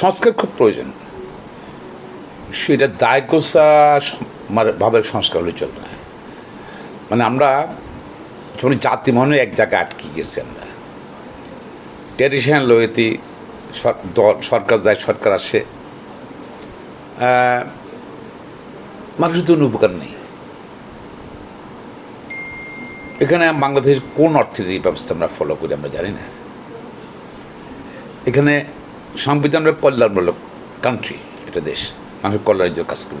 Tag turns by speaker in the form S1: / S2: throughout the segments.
S1: সংস্কার খুব প্রয়োজন। সেটা দায়গোসা ভাবে সংস্কার হলে চলবে না। মানে আমরা যেমন জাতি মনে এক জায়গায় আটকে গেছি আমরা ট্র্যাডিশনাল লোয়েতে সরকার দেয় সরকার আসে মানুষের তো উপকার নেই। এখানে বাংলাদেশ কোন অর্থনীতি ব্যবস্থা আমরা ফলো করি আমরা জানি না। এখানে সংবিধান আমরা কল্যাণমূলক কান্ট্রি এটা দেশ। মানুষের কল্যাণের জন্য কাজ করব।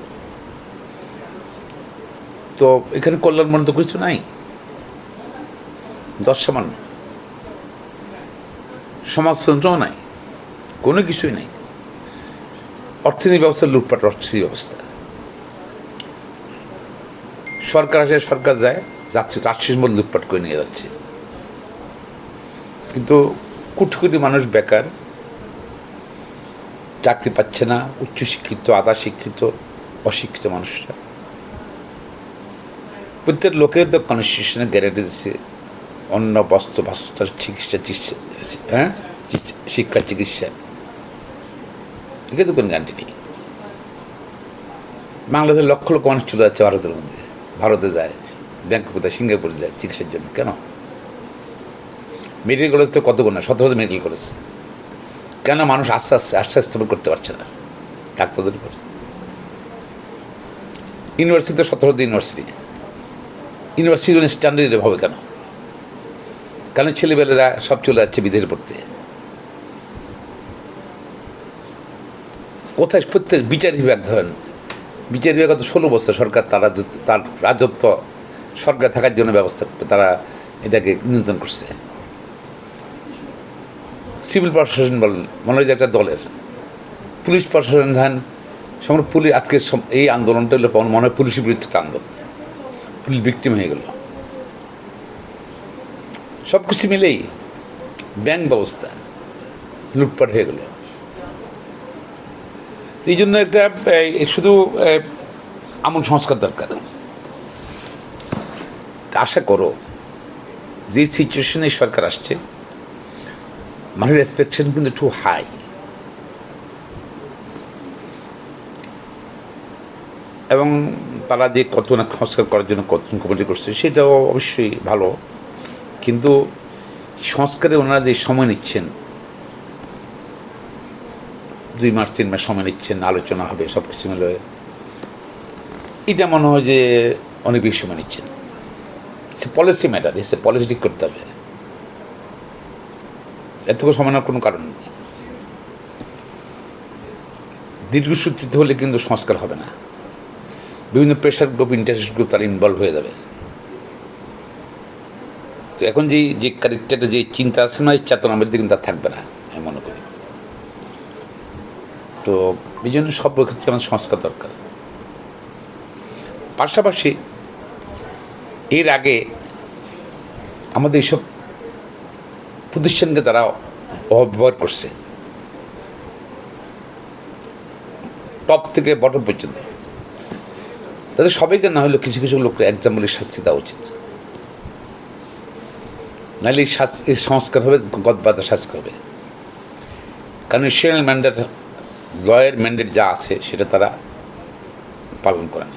S1: তো এখানে কল্যাণমূলক তো কিছু নাই। দশ সামান্য। সমাজতন্ত্রও নাই। কোনো কিছুই নাই। অর্থনীতি ব্যবস্থা, লুটপাট, অর্থনীতি ব্যবস্থা। সরকার আসে, সরকার যায়, যাচ্ছে রাষ্ট্রের মধ্যে লুটপাট করে নিয়ে যাচ্ছে। কিন্তু কোটি কোটি মানুষ বেকার চাকরি পাচ্ছে না, উচ্চশিক্ষিত আধা শিক্ষিত অশিক্ষিত মানুষরা। প্রত্যেক লোকের তো কনস্টিটিউশনে গ্যারান্টি দিচ্ছে অন্য বস্ত্র বাস্ত্র চিকিৎসা হ্যাঁ? শিক্ষা, চিকিৎসা। এখানে তো কোনো গ্যারান্টি নেই। বাংলাদেশের লক্ষ লক্ষ মানুষ চলে যাচ্ছে ভারতের মধ্যে। ভারতে যায়, ব্যাংকক কোথায় সিঙ্গাপুরে যায়, চিকিৎসার জন্য। কেন? মেডিকেল কলেজ তো কত গুণা সতেরো মেডিকেল কলেজ কেন মানুষ আস্তে আস্তে আস্তে আস্তে করতে পারছে না। ডাক্তারদের উপর ইউনিভার্সিটি তো সতেরোতে ইউনিভার্সিটি ইউনিভার্সিটি স্ট্যান্ডার্ডের হবে কেন? কেন ছেলেবেলেরা সব চলে যাচ্ছে বিদেশে পড়তে। কোথায় প্রত্যেক বিচার বিভাগ ধরেন, বিচার বিভাগ তো ষোলো বছর সরকার তারা তার রাজত্ব সরকার থাকার জন্য ব্যবস্থা, তারা এটাকে নিয়ন্ত্রণ করছে। সিভিল প্রশাসন বলেন মনে হয় যে একটা দলের। পুলিশ প্রশাসন ধান সমগ্র পুলিশ, আজকে এই আন্দোলনটা হলো মনে হয় পুলিশের বিরুদ্ধে একটা আন্দোলন। পুলিশ বিক্টিম হয়ে গেল। সব কিছু মিলেই ব্যাংক ব্যবস্থা, লুটপাট হয়ে গেল। এই জন্য একটা শুধু আমূল সংস্কার দরকার। আশা করো যে সিচুয়েশনে সরকার আসছে। মানুষের এক্সপেকটেশন কিন্তু একটু হাই এবং তারা যে কত না সংস্কার করার জন্য কত কমিটি করছে, সেটাও অবশ্যই ভালো। কিন্তু সংস্কারে ওনারা যে সময় নিচ্ছেন, দুই মাস, তিন মাস সময় নিচ্ছেন, আলোচনা হবে সব কিছু মিলে, এটা মনে হয় যে অনেক বেশি সময় নিচ্ছেন। সে পলিসি ম্যাটার এসে পলিসি ঠিক করতে হবে। এতটুকু সময় নেওয়ার কোনো কারণ নেই। দীর্ঘসূত্রিত হলে কিন্তু সংস্কার হবে না। বিভিন্ন প্রেশার গ্রুপ ইন্টারেস্ট গ্রুপ তারা ইনভলভ হয়ে যাবে। তো এখন যে যে কারেক্টারটা যে চিন্তা আছে না, এই চেতনা মধ্যে কিন্তু আর থাকবে না, আমি মনে করি। তো এই জন্য সব ক্ষেত্রে আমাদের সংস্কার দরকার। পাশাপাশি এর আগে আমাদের এইসব প্রতিষ্ঠানকে তারা অব্যবহার করছে। টপ থেকে বটম পর্যন্ত। তাদের সবাইকে না হলেও কিছু কিছু লোককে এক্সাম্পলের শাস্তি দেওয়া উচিত। নাহলে এই শাস্তি, এই সংস্কার হবে, গদবাদা শাস্তি হবে। ন্যাশনাল ম্যান্ডেট, লয়ের ম্যান্ডেট যা আছে, সেটা তারা পালন করে না